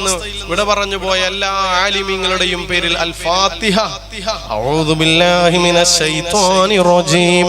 നിന്ന് ഇവിടെ പറഞ്ഞു പോയ എല്ലാ ആലിമീങ്ങളുടെയും പേരിൽ അൽ ഫാത്തിഹ അഊദു ബില്ലാഹി മിനശ് ശൈത്വാനിർ റജീം.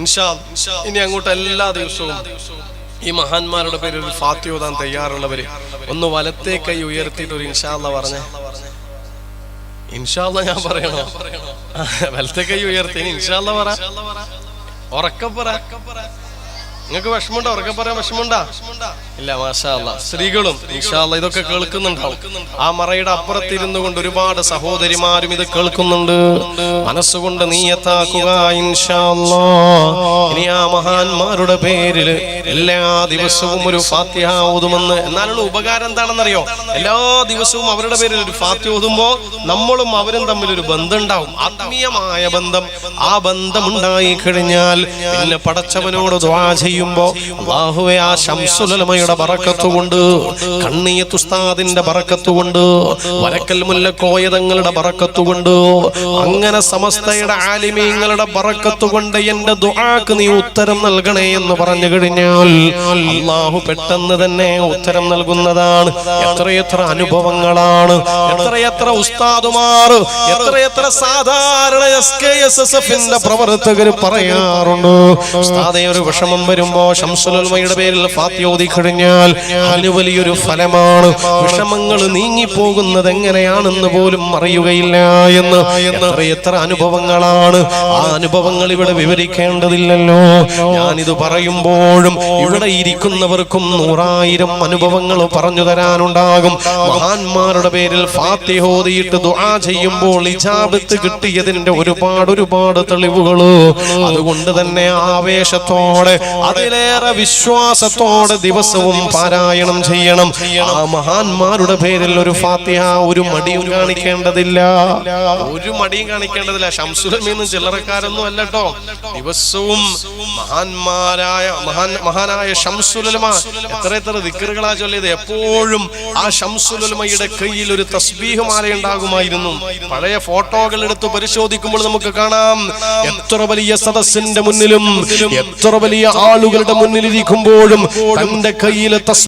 ഇൻഷാ. ഇനി അങ്ങോട്ട് എല്ലാ ദിവസവും ഈ മഹാന്മാരുടെ പേരിൽ ഒരു ഫാത്തി ഓതാൻ തയ്യാറുള്ളവര് ഒന്ന് വലത്തേ കൈ ഉയർത്തിയിട്ട് ഒരു ഇൻഷാല്ല പറഞ്ഞേ. ഇൻഷാല്ല ഞാൻ പറയണോ? വലത്തെ കൈ ഉയർത്തി ഇൻഷാല്ല പറ. ഉറക്കപ്പറ പറ. നിങ്ങൾക്ക് വിഷമമുണ്ടോ? ഉറക്കം പറയാൻ വിഷമമുണ്ടാ? ഇല്ല മാഷാല്ല. സ്ത്രീകളും ഇൻഷാ അല്ലാ ഇതൊക്കെ കേൾക്കുന്നുണ്ടാവും. ആ മറയുടെ അപ്പുറത്തിരുന്നു കൊണ്ട് ഒരുപാട് സഹോദരിമാരും ഇത് കേൾക്കുന്നുണ്ട്. മനസ്സുകൊണ്ട് നീയത്താക്കുക. ഇനി ആ മഹാന്മാരുടെ പേരിൽ എല്ലാ ദിവസവും ഒരു ഫാത്തിഹ ഓതുമെന്ന്. എന്നാലുള്ള ഉപകാരം എന്താണെന്നറിയോ? എല്ലാ ദിവസവും അവരുടെ പേരിൽ ഒരു ഫാത്തിഹ ഓതുമ്പോ നമ്മളും അവരും തമ്മിൽ ഒരു ബന്ധം ഉണ്ടാവും ആത്മീയമായ ബന്ധം. ആ ബന്ധം ഉണ്ടായി കഴിഞ്ഞാൽ പിന്നെ പടച്ചവനോട് ദ്വാ ചെയ്യുമ്പോ അള്ളാഹുവെ ആ ശംസുലമയുടെ ബറക്കത്ത് കൊണ്ട് കണ്ണിയത്ത് ഉസ്താദിന്റെ ബറക്കത്ത് കൊണ്ട് വരക്കൽ മുല്ലക്കോയതങ്ങളുടെ ബറക്കത്ത് കൊണ്ട് അങ്ങനെ സമസ്തയുടെ ആലിമീങ്ങളുടെ ബറക്കത്ത് കൊണ്ട് എന്റെ ദുആക്ക് നീ ഉത്തരം നൽകണേ എന്ന് പറഞ്ഞു കഴിഞ്ഞാൽ അള്ളാഹു പെട്ടെന്ന് തന്നെ ഉത്തരം നൽകുന്നതാണ്. എത്രയെത്ര അനുഭവങ്ങളാണ്. എത്രയെത്ര ഉസ്താദുമാർ എത്രയെത്ര സാധാരണ എസ് കെ എസ് എസ് എഫിന്റെ പ്രവർത്തകർ പറയാറുണ്ട്. ഉസ്താദെ ഒരു വിഷമം വരുമ്പോ ശംസുലമയുടെ പേരിൽ ഫാത്യോതി കഴിഞ്ഞാൽ അതിന് വലിയൊരു ഫലമാണ്. വിഷമങ്ങൾ നീങ്ങിപ്പോകുന്നത് എങ്ങനെയാണെന്ന് പോലും അറിയുകയില്ല എന്ന്. എത്ര അനുഭവങ്ങളാണ്. ആ അനുഭവങ്ങൾ ഇവിടെ വിവരിക്കേണ്ടതില്ലല്ലോ. ഞാനിത് പറയുമ്പോഴും ഇവിടെ ഇരിക്കുന്നവർക്കും നൂറായിരം അനുഭവങ്ങൾ പറഞ്ഞു തരാനുണ്ടാകും. മഹാന്മാരുടെ പേരിൽ ഫാത്തിഹോദിയിട്ട് ദുആ ചെയ്യുമ്പോൾ ഇജാബത്ത് കിട്ടിയതിന്റെ ഒരുപാട് ഒരുപാട് തെളിവുകൾ അതുകൊണ്ട് തന്നെ ആവേശത്തോടെ അതിലേറെ വിശ്വാസത്തോടെ ദിവസവും പാരായണം ചെയ്യണം. ആ മഹാന്മാരുടെ പേരിൽ ഒരു ഫാത്തിഹ ഒരു മടിയും കാണിക്കേണ്ടതില്ല. ഒരു മടിയും കാണിക്കേണ്ടതില്ല. ശംസുലമീന്നും ചില്ലറക്കാരൊന്നും അല്ലട്ടോ ദിവസവും മഹാന്മാരായ മഹാൻ മഹാനായ ശംസുലമ എത്ര എത്ര ദിക്കറുകളാ ചൊല്ലിയത്. എപ്പോഴും ആ ശംസുലമയുടെ കയ്യിൽ ഒരു തസ്ബീഹ് ഉണ്ടാകുമായിരുന്നു. പഴയ ഫോട്ടോകൾ എടുത്ത് പരിശോധിക്കുമ്പോൾ നമുക്ക് കാണാം. എത്ര വലിയ സദസ്സിന്റെ മുന്നിലും എത്ര വലിയ ആളുകളുടെ മുന്നിലിരിക്കുമ്പോഴും തന്റെ കയ്യിലെ